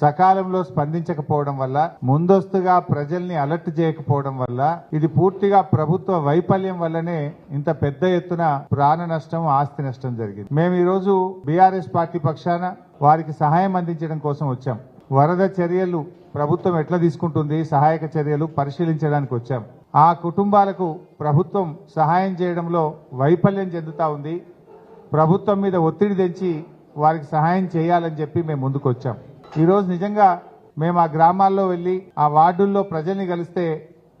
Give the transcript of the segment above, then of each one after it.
సకాలంలో స్పందించకపోవడం వల్ల ముందస్తుగా ప్రజల్ని అలర్ట్ చేయకపోవడం వల్ల ఇది పూర్తిగా ప్రభుత్వ వైఫల్యం వల్లనే ఇంత పెద్ద ఎత్తున ప్రాణ నష్టం ఆస్తి నష్టం జరిగింది. మేము ఈరోజు బీఆర్ఎస్ పార్టీ పక్షాన వారికి సహాయం అందించడం కోసం వచ్చాం. వరద చర్యలు ప్రభుత్వం ఎట్లా తీసుకుంటుంది సహాయక చర్యలు పరిశీలించడానికి వచ్చాం. ఆ కుటుంబాలకు ప్రభుత్వం సహాయం చేయడంలో వైఫల్యం చెందుతా ఉంది. ప్రభుత్వం మీద ఒత్తిడి తెంచి వారికి సహాయం చేయాలని చెప్పి మేము ముందుకు వచ్చాం ఈరోజు నిజంగా మేము ఆ గ్రామాల్లో వెళ్ళి ఆ వార్డుల్లో ప్రజల్ని కలిస్తే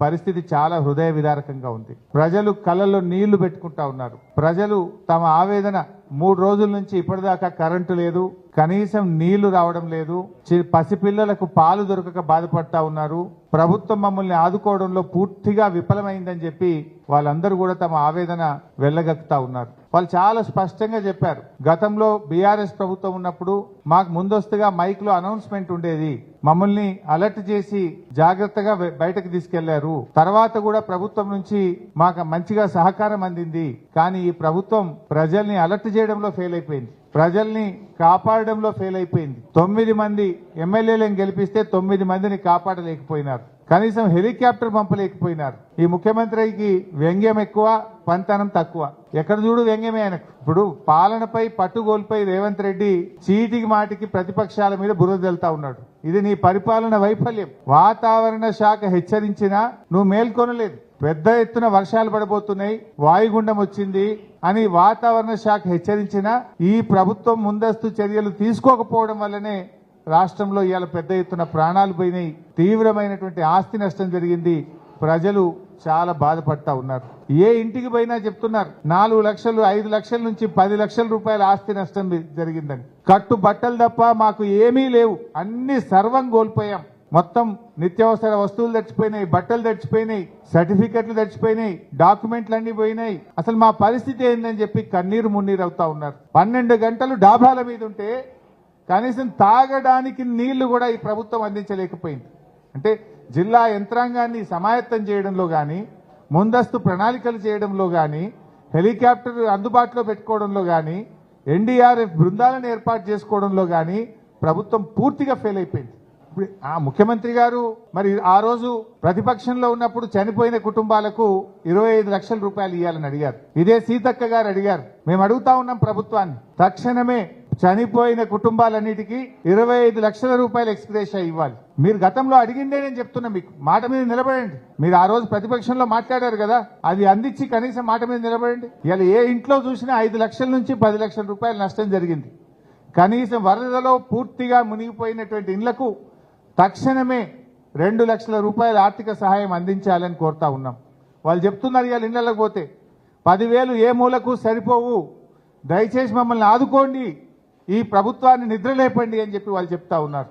పరిస్థితి చాలా హృదయ విదారకంగా ఉంది. ప్రజలు కళ్ళల్లో నీళ్ళు పెట్టుకుంటా ఉన్నారు. ప్రజలు తమ ఆవేదన మూడు రోజుల నుంచి ఇప్పటిదాకా కరెంటు లేదు కనీసం నీళ్ళు రావడం లేదు చి- పసిపిల్లలకు పాలు దొరకక బాధపడతా ఉన్నారు. ప్రభుత్వం మమ్మల్ని ఆదుకోవడంలో పూర్తిగా విఫలమైందని చెప్పి వాళ్ళందరూ కూడా తమ ఆవేదన వెళ్ళగక్కుతా ఉన్నారు. వాళ్ళు చాలా స్పష్టంగా చెప్పారు. గతంలో బీఆర్ఎస్ ప్రభుత్వం ఉన్నప్పుడు మాకు ముందస్తుగా మైక్లో అనౌన్స్మెంట్ ఉండేది. మమ్మల్ని అలర్ట్ చేసి జాగ్రత్తగా బయటకు తీసుకెళ్ళారు. తర్వాత కూడా ప్రభుత్వం నుంచి మాకు మంచిగా సహకారం అందింది. కానీ ఈ ప్రభుత్వం ప్రజల్ని అలర్ట్ చేయడంలో ఫెయిల్ అయిపోయింది. ప్రజల్ని కాపాడడంలో ఫెయిల్ అయిపోయింది. తొమ్మిది మంది ఎమ్మెల్యేలను గెలిపిస్తే తొమ్మిది మందిని కాపాడలేకపోయినారు. కనీసం హెలికాప్టర్ పంపలేకపోయినారు. ఈ ముఖ్యమంత్రికి వ్యంగ్యం ఎక్కువ పంతనం తక్కువ. ఎక్కడ చూడు వ్యంగ్యమే ఆయనకు. ఇప్పుడు పాలనపై పట్టుగోల్పై రేవంత్ రెడ్డి చీటికి మాటికి ప్రతిపక్షాల మీద బురదెళ్తా ఉన్నాడు. ఇది నీ పరిపాలన వైఫల్యం. వాతావరణ శాఖ హెచ్చరించినా నువ్వు మేల్కొనలేదు. పెద్ద ఎత్తున వర్షాలు పడబోతున్నాయి వాయుగుండం వచ్చింది అని వాతావరణ శాఖ హెచ్చరించినా ఈ ప్రభుత్వం ముందస్తు చర్యలు తీసుకోకపోవడం వల్లనే రాష్ట్రంలో ఇవాళ పెద్ద ఎత్తున ప్రాణాలు పోయినాయి. తీవ్రమైనటువంటి ఆస్తి నష్టం జరిగింది. ప్రజలు చాలా బాధపడతా ఉన్నారు. ఏ ఇంటికి పోయినా చెప్తున్నారు నాలుగు లక్షలు ఐదు లక్షల నుంచి పది లక్షల రూపాయల ఆస్తి నష్టం జరిగిందని. కట్టు బట్టలు తప్ప మాకు ఏమీ లేవు. అన్ని సర్వం కోల్పోయాం. మొత్తం నిత్యావసర వస్తువులు తెచ్చిపోయినాయి బట్టలు తెచ్చిపోయినాయి సర్టిఫికెట్లు తెచ్చిపోయినాయి డాక్యుమెంట్లు అన్ని పోయినాయి. అసలు మా పరిస్థితి ఏందని చెప్పి కన్నీరు మున్నీరు అవుతా ఉన్నారు. పన్నెండు గంటలు డాబాల మీద ఉంటే కనీసం తాగడానికి నీళ్ళు కూడా ఈ ప్రభుత్వం అందించలేకపోయింది. అంటే జిల్లా యంత్రాంగాన్ని సమాయత్తం చేయడంలో కానీ ముందస్తు ప్రణాళికలు చేయడంలో కానీ హెలికాప్టర్ అందుబాటులో పెట్టుకోవడంలో కానీ ఎన్డీఆర్ఎఫ్ బృందాలను ఏర్పాటు చేసుకోవడంలో కానీ ప్రభుత్వం పూర్తిగా ఫెయిల్ అయిపోయింది. ఇప్పుడు ఆ ముఖ్యమంత్రి గారు మరి ఆ రోజు ప్రతిపక్షంలో ఉన్నప్పుడు చనిపోయిన కుటుంబాలకు ఇరవై ఐదు లక్షల రూపాయలు ఇవ్వాలని అడిగారు. ఇదే సీతక్క గారు అడిగారు. మేము అడుగుతా ఉన్నాం ప్రభుత్వాన్ని. తక్షణమే చనిపోయిన కుటుంబాలన్నిటికీ ఇరవై ఐదు లక్షల రూపాయలు ఎక్స్ప్రెస్ ఇవ్వాలి. మీరు గతంలో అడిగిందే నేను చెప్తున్నా మీకు. మాట మీద నిలబడండి. మీరు ఆ రోజు ప్రతిపక్షంలో మాట్లాడారు కదా అది అందించి కనీసం మాట మీద నిలబడండి. ఇలా ఏ ఇంట్లో చూసినా ఐదు లక్షల నుంచి పది లక్షల రూపాయల నష్టం జరిగింది. కనీసం వరదలో పూర్తిగా మునిగిపోయినటువంటి ఇళ్ళకు తక్షణమే రెండు లక్షల రూపాయల ఆర్థిక సహాయం అందించాలని కోరుతా ఉన్నాం. వాళ్ళు చెప్తున్నారు ఇవాళ ఇళ్ళకు పోతే పదివేలు ఏ మూలకు సరిపోవు. దయచేసి మమ్మల్ని ఆదుకోండి. ఈ ప్రభుత్వాన్ని నిద్రలేపండి అని చెప్పి వాళ్ళు చెప్తా ఉన్నారు.